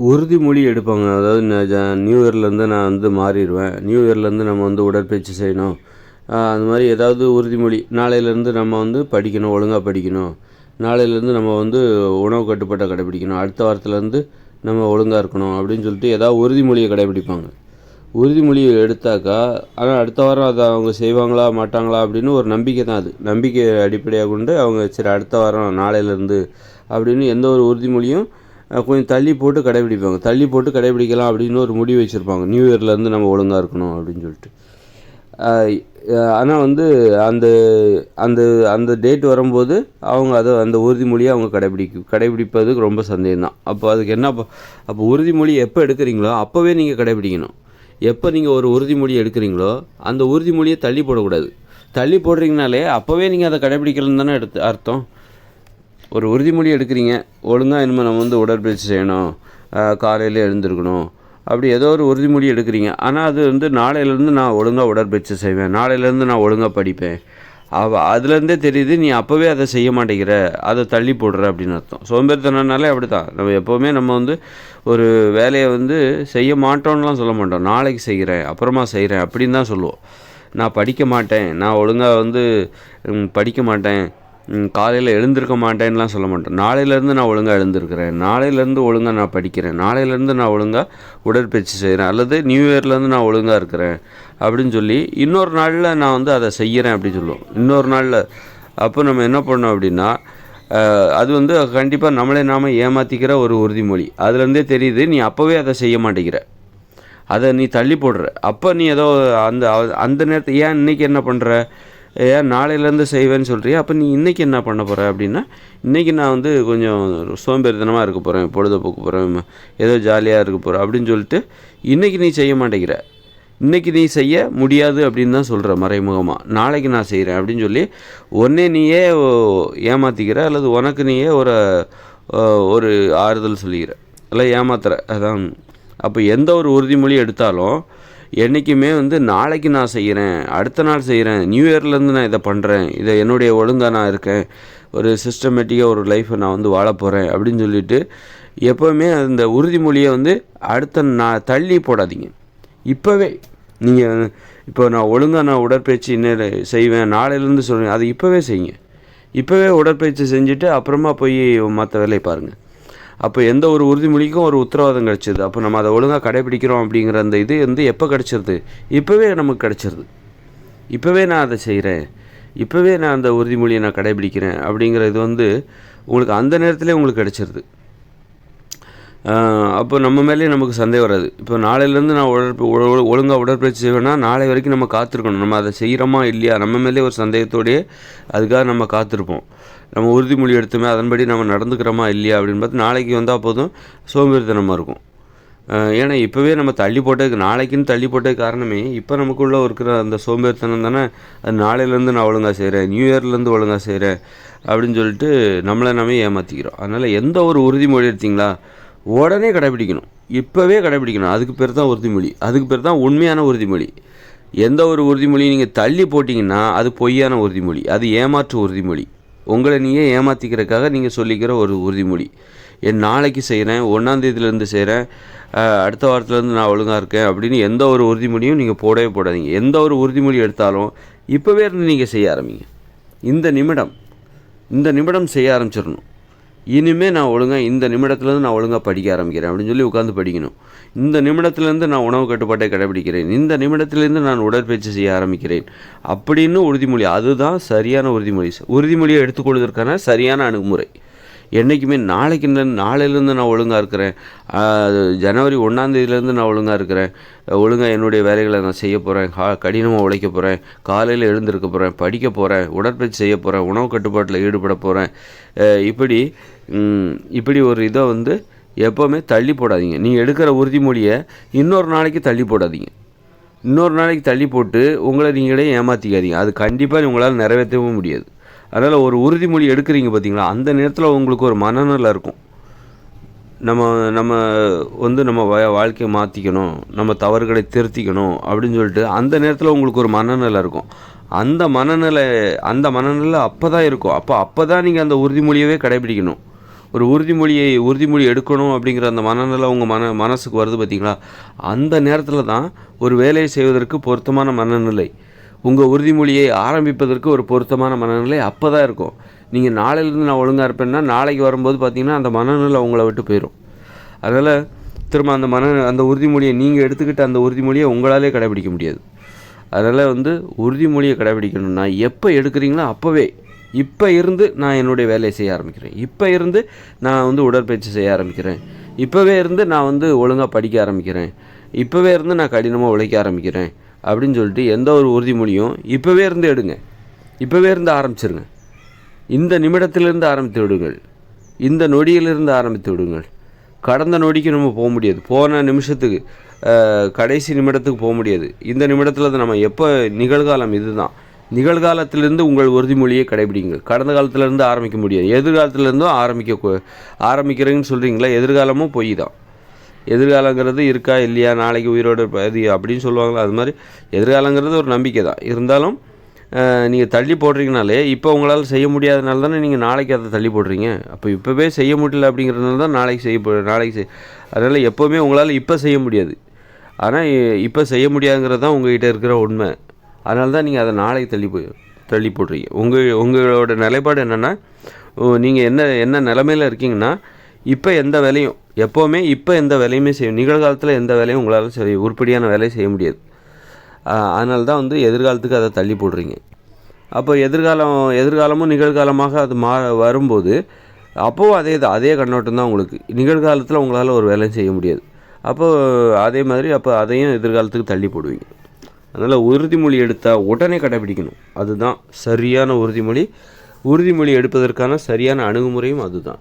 உறுதிமொழி எடுப்பாங்க. அதாவது ஜ- நியூ இயர்லேருந்து நான் வந்து மாறிடுவேன். நியூ இயர்லேருந்து நம்ம வந்து உடற்பயிற்சி செய்யணும். அந்த மாதிரி ஏதாவது உறுதிமொழி. நாளையிலேருந்து நம்ம வந்து படிக்கணும் ஒழுங்காக படிக்கணும். நாளையிலேருந்து நம்ம வந்து உணவு கட்டுப்பாட்டை கடைபிடிக்கணும். அடுத்த வாரத்துலேருந்து நம்ம ஒழுங்காக இருக்கணும் அப்படின்னு சொல்லிட்டு ஏதாவது உறுதிமொழியை கடைபிடிப்பாங்க. உறுதிமொழியை எடுத்தாக்கா ஆனால் அடுத்த வாரம் அதை அவங்க செய்வாங்களா மாட்டாங்களா அப்படின்னு ஒரு நம்பிக்கை தான் அது. நம்பிக்கை அடிப்படையாக கொண்டு அவங்க சரி அடுத்த வாரம் நாளையிலேருந்து அப்படின்னு எந்த ஒரு உறுதிமொழியும் கொஞ்சம் தள்ளி போட்டு கடைபிடிப்பாங்க. தள்ளி போட்டு கடைபிடிக்கலாம் அப்படின்னு ஒரு முடிவு வச்சுருப்பாங்க. நியூ இயர்லேருந்து நம்ம ஒழுங்காக இருக்கணும் அப்படின்னு சொல்லிட்டு. ஆனால் வந்து அந்த அந்த அந்த டேட் வரும்போது அவங்க அதை அந்த உறுதிமொழியை அவங்க கடைபிடிக்க கடைபிடிப்பதுக்கு ரொம்ப சந்தேகம் தான் அப்போ அதுக்கு என்ன அப்போ அப்போ உறுதிமொழி எப்போ எடுக்கிறீங்களோ அப்போவே நீங்கள் கடைபிடிக்கணும். எப்போ நீங்கள் ஒரு உறுதிமொழி எடுக்கிறீங்களோ அந்த உறுதிமொழியை தள்ளி போடக்கூடாது. தள்ளி போடுறீங்கனாலே அப்போவே நீங்கள் அதை கடைபிடிக்கலன்னு தானே எடுத்து அர்த்தம். ஒரு உறுதிமொழி எடுக்கிறீங்க ஒழுங்காக இனிமேல் நம்ம வந்து உடற்பயிற்சி செய்யணும் காலையில் எழுந்திருக்கணும் அப்படி ஏதோ ஒரு உறுதிமொழி எடுக்கிறீங்க. ஆனால் அது வந்து நாளையிலேருந்து நான் ஒழுங்காக உடற்பயிற்சி செய்வேன் நாளையிலேருந்து நான் ஒழுங்காக படிப்பேன். அவ அதுலேருந்தே தெரியுது நீ அப்போவே அதை செய்ய மாட்டேங்கிற அதை தள்ளி போடுற அப்படின்னு அர்த்தம். சோம்பேறித்தனம்னாலே அப்படி தான் நம்ம எப்போவுமே நம்ம வந்து ஒரு வேலையை வந்து செய்ய மாட்டோம்லாம் சொல்ல மாட்டோம். நாளைக்கு செய்கிறேன் அப்புறமா செய்கிறேன் அப்படின்னு தான் சொல்லுவோம். நான் படிக்க மாட்டேன் நான் ஒழுங்காக வந்து படிக்க மாட்டேன் காலையில் எழுந்திருக்க மாட்டேன்லாம் சொல்ல மாட்டேன் நாளையிலேருந்து நான் ஒழுங்காக எழுந்திருக்கிறேன். நாளையிலேருந்து ஒழுங்காக நான் படிக்கிறேன். நாளையிலேருந்து நான் ஒழுங்காக உடற்பயிற்சி செய்கிறேன் அல்லது நியூ இயர்லேருந்து நான் ஒழுங்காக இருக்கிறேன் அப்படின்னு சொல்லி இன்னொரு நாளில் நான் வந்து அதை செய்கிறேன் அப்படின்னு சொல்லுவோம். இன்னொரு நாளில் அப்போ நம்ம என்ன பண்ணோம் அப்படின்னா அது வந்து கண்டிப்பாக நம்மளே நாம் ஏமாற்றிக்கிற ஒரு உறுதிமொழி. அதுலேருந்தே தெரியுது நீ அப்போவே அதை செய்ய மாட்டேங்கிற. அதை நீ தள்ளி போடுற. அப்போ நீ ஏதோ அந்த அந்த நேரத்தை ஏன் இன்றைக்கி என்ன பண்ணுற ஏன் நாளையிலேருந்து செய்வேன்னு சொல்கிறியா அப்போ நீ இன்றைக்கி என்ன பண்ண போகிற அப்படின்னா இன்றைக்கி நான் வந்து கொஞ்சம் சோம்பேறித்தனமாக இருக்க போகிறேன் பொழுதுபோக்கு போகிறேன் ஏதோ ஜாலியாக இருக்க போகிறேன் அப்படின்னு சொல்லிட்டு இன்றைக்கி நீ செய்ய மாட்டேங்கிற. இன்றைக்கி நீ செய்ய முடியாது அப்படின்னு தான் சொல்கிற மறைமுகமாக நாளைக்கு நான் செய்கிறேன் அப்படின்னு சொல்லி ஒன்றே நீயே ஏமாற்றிக்கிற அல்லது உனக்கு நீயே ஒரு ஒரு ஆறுதல் சொல்லிக்கிற. இல்லை ஏமாத்துற. அதான். அப்போ எந்த ஒரு உறுதிமொழி எடுத்தாலும் என்றைக்குமே வந்து நாளைக்கு நான் செய்கிறேன் அடுத்த நாள் செய்கிறேன் நியூ இயர்லேருந்து நான் இதை பண்ணுறேன் இதை என்னுடைய ஒழுங்காக நான் இருக்கேன் ஒரு சிஸ்டமேட்டிக்காக ஒரு லைஃப்பை நான் வந்து வாழ போகிறேன் அப்படின்னு சொல்லிட்டு எப்போவுமே அந்த உறுதிமொழியை வந்து அடுத்த நான் தள்ளி போடாதீங்க. இப்போவே நீங்கள் இப்போ நான் ஒழுங்காக நான் உடற்பயிற்சி இன்னும் செய்வேன் நாளையிலேருந்து சொல்லுவேன் அதை இப்போவே செய்யுங்க. இப்போவே உடற்பயிற்சி செஞ்சுட்டு அப்புறமா போய் மற்ற வேலையை பாருங்கள் அப்போ எந்த ஒரு உறுதிமொழிக்கும் ஒரு உத்தரவாதம் கிடச்சிது. அப்போ நம்ம அதை ஒழுங்காக கடைபிடிக்கிறோம் அப்படிங்கிற அந்த இது வந்து எப்போ கிடச்சிருது? இப்போவே நமக்கு கிடச்சிருது. இப்போவே நான் அதை செய்கிறேன் இப்போவே நான் அந்த உறுதிமொழியை நான் கடைபிடிக்கிறேன் அப்படிங்கிற இது வந்து உங்களுக்கு அந்த நேரத்திலே உங்களுக்கு கிடச்சிருது. அப்போ நம்ம மேலேயே நமக்கு சந்தேகம் வராது. இப்போ நாளையிலேருந்து நான் உடற்ப ஒழுங்காக உடற்பயிற்சி செய்வேன்னா நாளை வரைக்கும் நம்ம காத்திருக்கணும். நம்ம அதை செய்கிறோமா இல்லையா? நம்ம மேலே ஒரு சந்தேகத்தோடயே அதுக்காக நம்ம காத்திருப்போம். நம்ம உறுதிமொழி எடுத்துமே அதன்படி நம்ம நடந்துக்கிறோமா இல்லையா அப்படின்னு பார்த்து நாளைக்கு வந்தால் போதும் சோம்பேறித்தனமாக இருக்கும். ஏன்னா இப்போவே நம்ம தள்ளி போட்டதுக்கு நாளைக்குன்னு தள்ளி போட்டது காரணமே இப்போ நமக்குள்ளே இருக்கிற அந்த சோம்பேறித்தனம் தானே அது நாளையிலேருந்து நான் ஒழுங்காக செய்கிறேன் நியூ இயர்லேருந்து ஒழுங்காக செய்கிறேன் அப்படின்னு சொல்லிட்டு நம்மளை நம்ம ஏமாற்றிக்கிறோம் அதனால் எந்த ஒரு உறுதிமொழி எடுத்தீங்களா? உடனே கடைபிடிக்கணும். இப்போவே கடைபிடிக்கணும். அதுக்கு பேர் தான் உறுதிமொழி. அதுக்கு பேர் தான் உண்மையான உறுதிமொழி. எந்த ஒரு உறுதிமொழியும் நீங்கள் தள்ளி போட்டிங்கன்னா அது பொய்யான உறுதிமொழி. அது ஏமாற்று உறுதிமொழி. உங்களை நீயே ஏமாற்றிக்கிறதுக்காக நீங்கள் சொல்லிக்கிற ஒரு உறுதிமொழி. என் நாளைக்கு செய்கிறேன் ஒன்றாந்தேதியிலேருந்து செய்கிறேன் அடுத்த வாரத்துலேருந்து நான் ஒழுங்காக இருக்கேன் அப்படின்னு எந்த ஒரு உறுதிமொழியும் நீங்கள் போடவே போடாதீங்க. எந்த ஒரு உறுதிமொழி எடுத்தாலும் இப்போவே இருந்து நீங்கள் செய்ய ஆரம்பிங்க. இந்த நிமிடம் இந்த நிமிடம் செய்ய ஆரம்பிச்சிடணும். இனிமே நான் ஒழுங்காக இந்த நிமிடத்துலேருந்து நான் ஒழுங்காக படிக்க ஆரம்பிக்கிறேன் அப்படின்னு சொல்லி உட்காந்து படிக்கணும். இந்த நிமிடத்துலேருந்து நான் உணவு கட்டுப்பாட்டை கடைபிடிக்கிறேன். இந்த நிமிடத்துலேருந்து நான் உடற்பயிற்சி செய்ய ஆரம்பிக்கிறேன். அப்படின்னு உறுதிமொழி. அதுதான் சரியான உறுதிமொழி. உறுதிமொழியை எடுத்துக்கொள்வதற்கான சரியான அணுகுமுறை. என்றைக்குமே நாளைக்கு நாளையிலேருந்து நான் ஒழுங்காக இருக்கிறேன். ஜனவரி ஒன்றாந்தேதியிலேருந்து நான் ஒழுங்காக இருக்கிறேன். ஒழுங்காக என்னுடைய வேலைகளை நான் செய்ய போகிறேன் கா கடினமாக உழைக்க போகிறேன் காலையில் எழுந்திருக்க போகிறேன் படிக்க போகிறேன் உடற்பயிற்சி செய்ய போகிறேன் உணவு கட்டுப்பாட்டில் ஈடுபட போகிறேன் இப்படி இப்படி ஒரு இதை வந்து எப்போவுமே தள்ளி போடாதீங்க. நீங்கள் எடுக்கிற உறுதிமொழியை இன்னொரு நாளைக்கு தள்ளி போடாதீங்க. இன்னொரு நாளைக்கு தள்ளி போட்டு உங்களை நீங்களே ஏமாற்றிக்காதீங்க அது கண்டிப்பாக உங்களால் நிறைவேற்றவும் முடியாது. அதனால் ஒரு உறுதிமொழி எடுக்கிறீங்க பார்த்தீங்களா அந்த நேரத்தில் உங்களுக்கு ஒரு மனநலம் இருக்கும். நம்ம நம்ம வந்து நம்ம வாழ்க்கையை மாற்றிக்கணும் நம்ம தவறுகளை திருத்திக்கணும் அப்படின்னு சொல்லிட்டு அந்த நேரத்தில் உங்களுக்கு ஒரு மனநிலை இருக்கும். அந்த மனநிலை அந்த மனநிலை அப்போ தான் இருக்கும். அப்போ அப்போ தான் நீங்கள் அந்த உறுதிமொழியவே கடைபிடிக்கணும். ஒரு உறுதிமொழியை உறுதிமொழி எடுக்கணும் அப்படிங்கிற அந்த மனநிலை உங்கள் மன மனசுக்கு வருது பார்த்தீங்களா அந்த நேரத்தில் தான் ஒரு வேலையை செய்வதற்கு பொருத்தமான மனநிலை. உங்கள் உறுதிமொழியை ஆரம்பிப்பதற்கு ஒரு பொருத்தமான மனநிலை அப்போ தான் இருக்கும். நீங்கள் நாளையிலேருந்து நான் ஒழுங்காக இருப்பேன்னா நாளைக்கு வரும்போது பார்த்தீங்கன்னா அந்த மனநிலை உங்களை விட்டு போயிடும் அதனால் திரும்ப அந்த மன அந்த உறுதிமொழியை நீங்கள் எடுத்துக்கிட்ட அந்த உறுதிமொழியை உங்களாலே கடைபிடிக்க முடியாது. அதனால் வந்து உறுதிமொழியை கடைபிடிக்கணும்னா எப்போ எடுக்கிறீங்களோ அப்போவே இப்போ இருந்து நான் என்னுடைய வேலையை செய்ய ஆரம்பிக்கிறேன். இப்போ இருந்து நான் வந்து உடற்பயிற்சி செய்ய ஆரம்பிக்கிறேன். இப்போவே இருந்து நான் வந்து ஒழுங்காக படிக்க ஆரம்பிக்கிறேன். இப்போவே இருந்து நான் கடினமாக உழைக்க ஆரம்பிக்கிறேன். அப்படின்னு சொல்லிட்டு எந்த ஒரு உறுதிமொழியும் இப்போவே இருந்து எடுங்க. இப்போவே இருந்து ஆரம்பிச்சிருங்க. இந்த நிமிடத்திலிருந்து ஆரம்பித்து விடுங்கள். இந்த நொடியிலிருந்து ஆரம்பித்து விடுங்கள். கடந்த நொடிக்கு நம்ம போக முடியாது. போன நிமிஷத்துக்கு கடைசி நிமிடத்துக்கு போக முடியாது. இந்த நிமிடத்தில் நம்ம எப்போ நிகழ்காலம் இதுதான். நிகழ்காலத்திலிருந்து உங்கள் உறுதிமொழியை கடைபிடிங்கள். கடந்த காலத்திலேருந்து ஆரம்பிக்க முடியாது. எதிர்காலத்திலேருந்தும் ஆரம்பிக்க ஆரம்பிக்கிறேங்கன்னு ஆரம்பிக்கிறீங்கன்னு சொல்கிறீங்களா எதிர்காலமும் பொய் தான் எதிர்காலங்கிறது இருக்கா இல்லையா நாளைக்கு உயிரோடு இருப்ப- இது அப்படின்னு சொல்லுவாங்களா அது மாதிரி எதிர்காலங்கிறது ஒரு நம்பிக்கை தான். இருந்தாலும் நீங்கள் தள்ளி போடுறீங்கனாலே இப்போ உங்களால் செய்ய முடியாதனால தானே நீங்கள் நாளைக்கு அதை தள்ளி போடுறீங்க. அப்போ இப்போவே செய்ய முடியல அப்படிங்கிறதுனால தான் நாளைக்கு செய்ய நாளைக்கு செய் அதனால் எப்போவுமே உங்களால் இப்போ செய்ய முடியாது. ஆனால் இப்போ செய்ய முடியாதுங்கிறது தான் உங்கள்கிட்ட இருக்கிற உண்மை. அதனால தான் நீங்கள் அதை நாளைக்கு தள்ளி போய் தள்ளி போடுறீங்க. உங்கள் உங்களோட நிலைப்பாடு என்னென்னா நீங்கள் என்ன என்ன நிலமையில் இருக்கீங்கன்னா இப்போ எந்த வேலையும் எப்போவுமே இப்போ எந்த வேலையுமே செய்யும் நிகழ்காலத்தில் எந்த வேலையும் உங்களால் செய்ய உருப்படியான வேலையை செய்ய முடியாது. அதனால தான் வந்து எதிர்காலத்துக்கு அதை தள்ளி போடுறீங்க. அப்போ எதிர்காலம் எதிர்காலமும் நிகழ்காலமாக அது மா வரும்போது அப்போவும் அதே தான் அதே கண்ணோட்டம் தான் உங்களுக்கு. நிகழ்காலத்தில் உங்களால் ஒரு வேலையும் செய்ய முடியாது. அப்போது அதே மாதிரி அப்போ அதையும் எதிர்காலத்துக்கு தள்ளி போடுவீங்க. அதனால் உறுதிமொழி எடுத்தால் உடனே கடைபிடிக்கணும். அதுதான் சரியான உறுதிமொழி உறுதிமொழி எடுப்பதற்கான சரியான அணுகுமுறையும் அதுதான்.